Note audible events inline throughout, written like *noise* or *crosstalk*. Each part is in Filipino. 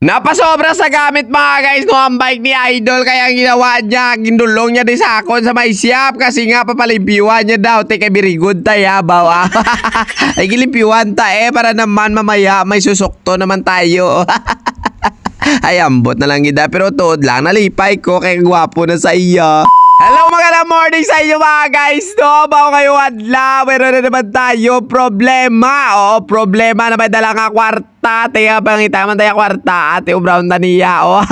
Napasobra sa gamit mga guys no ang bike ni Idol kaya ang ginawa niya, gindulong niya din sa akon sa may siyap kasi nga papalimpiwan niya daw. Teka, very good tayo baw ah. *laughs* Ay gilimpiwan ta eh para naman mamaya may susukto naman tayo. *laughs* Ay ambot na lang gida pero tuod lang nalipay ko kay gwapo na sa iyo. Hello mga morning sa inyo mga guys no Bago kayo adlaw Meron na naman tayo problema Oo problema na may dala nga kwarta Tiya pangita man tayo kwarta Ate Brown na niya oh. *laughs*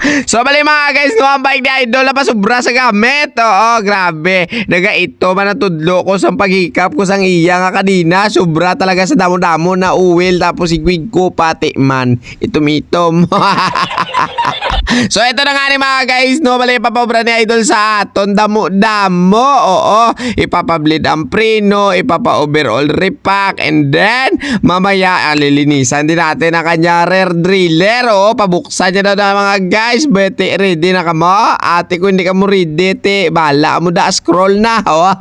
So bali mga guys, no, ang bike ni Idol na pasubra sa gamit. Oo, grabe. Naga ito man ang tudlo ko sa paghikap ko sang iya nga kanina. Sobra talaga sa damo-damo na uwil tapos igwig ko pati man. Itom-itom. *laughs* *laughs* so ito na nga ni mga guys, no, bali ipapabra ni Idol sa aton damo-damo. Oo, ipapableed ang preno, ipapa-overall repack, and then mamaya alilinisan din natin ang kanya rear driller. Oo, pabuksan niya na na mga guys. Bete, ready na ka mo? Ate ko hindi ka mo ready, te. Bala mo da, scroll na. *laughs* Oh.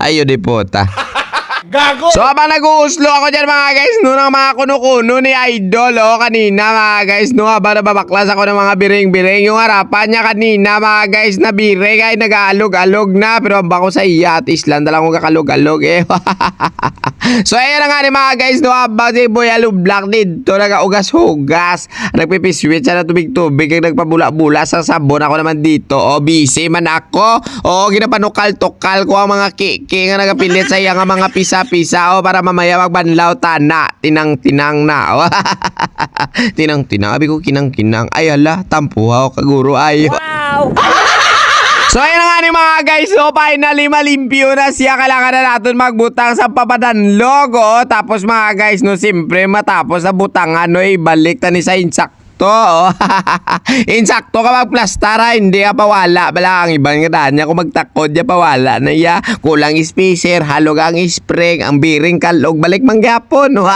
Ayun di puta. Gago! So habang nag-uuslo ako dyan mga guys, no, ng mga kuno-kuno ni Idol, oh, kanina mga guys, no, habang nababaklas ako ng mga biring-biring, yung harapan niya kanina mga guys, na biring ay nag-aalog-alog na, pero ang bako sa iya at island na lang kung kakalog-alog eh. *laughs* so ayun na nga ni mga guys, no, habang si Boy Alublak dito, nag-ugas-hugas, nagpipiswitch siya na tubig-tubig, nagpabula-bula sa sabon ako naman dito, oh, busy man ako, oh, ginapanukal-tukal ko ang mga kiki nga nagapilit sa iya nga mga pisa-pisa, oh, para mamaya magbanlaw tana, tinang-tinang na, oh. *laughs* tinang-tinang, abi ko kinang-kinang, ay ala, tampuhaw, kaguro, ay. Wow! *laughs* So ayun na nga ni mga guys, so finally malimpyo na siya. Kailangan na natin magbutang sa papadanlog. Oh. Tapos mga guys, no, siyempre matapos sa butangan, no, ibalik ta ni sa insakto. Oh. insakto ka magplastara, hindi ka pawala. Bala ang ibang nga daan niya kung magtakod niya pawala na iya. Kulang spacer, halog ang spring, ang biring kalog, balik manggapon. Oh.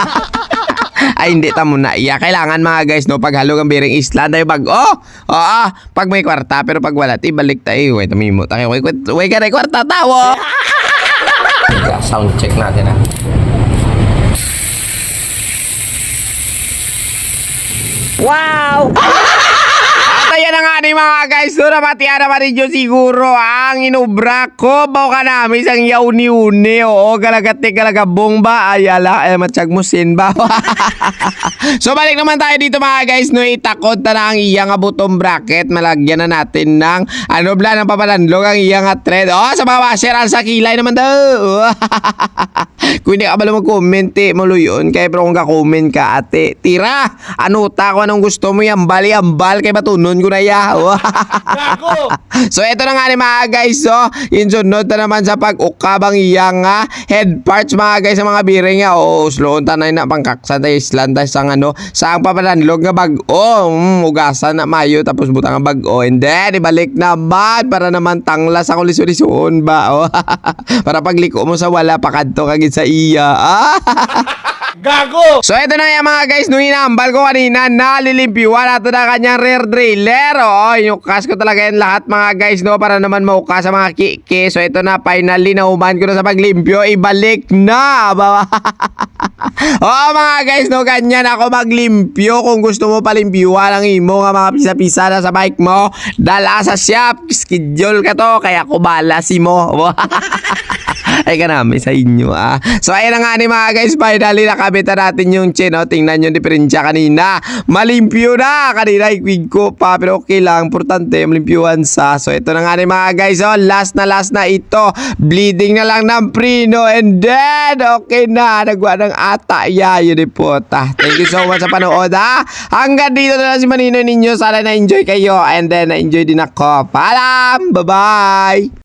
Ay, hindi ta muna iya. Kailangan mga guys, no, paghalog ang biring isla, dahil pag, oh, oo, ah, pag may kwarta, pero pag wala, ti balik tayo. Wait, tumimo tayo. Wait, wait, wait ka na kwarta, tawo. Sound check natin ah. Wow! At ayan na nga ni mga guys, doon na matiya naman ninyo siguro ang inubra ko. Baw ka namin isang yauni-uni. Oo, galagati galagabong ba? Ay, ala, ay, sin ba? so, balik naman tayo dito mga guys. No, itakot na na ang iyang nga butong bracket. Malagyan na natin ng ano bla ng papalandlog ang iyang thread. Oh, sa mga washer, ang sa kilay naman daw. *laughs* kung hindi ka pala mag-comment, eh, maluyon. Kaya pero kung ka-comment ka, ate, tira. Ano ta kung anong gusto mo yan? Bali, ambal. Kaya matunon ko na ya. *laughs* So, ito na nga ni mga guys. So, yung sunod na naman sa pag-ukabang iyang nga head parts mga guys sa mga biring nga. Oo, slow ta na pangkaksan tayo island tayo sa ano, sa ang papalanlog nga bag-o. Mm, ugasan na mayo tapos butang nga bag-o. And then, ibalik naman para naman tangla sa kuliso-lisuon ba. Oh. *laughs* para pagliko mo sa wala pakadto kagid sa iya. Ah. *laughs* Gago! So ito na nga mga guys, nung inambal ko kanina, nalilimpiwan natin ang kanyang rear driller. Oo, yung kas ko talaga yan lahat mga guys, no, para naman mauka sa mga kiki. So ito na, finally, nauman ko na sa paglimpyo, ibalik na. *laughs* Oo mga guys, no, ganyan ako maglimpyo. Kung gusto mo palimpyuhan ang imo nga mga pisa-pisa na sa bike mo, dala sa shop, schedule ka to, kaya kubala si mo. *laughs* Ay ka namin sa inyo ah. So ayun na nga ni mga guys, finally nakabit na natin yung chin. Oh. Tingnan yung diferensya kanina. Malimpyo na. Kanina ikwig ko pa pero okay lang. Importante malimpyuhan sa. So ito na nga ni mga guys. Oh, last na last na ito. Bleeding na lang ng prino and then okay na. Nagwa ng ata. Yeah, yun po. Thank you so much sa panood ha. Hanggang dito na lang si Manino ninyo. Sana na-enjoy kayo and then na-enjoy din ako. Paalam! Bye-bye!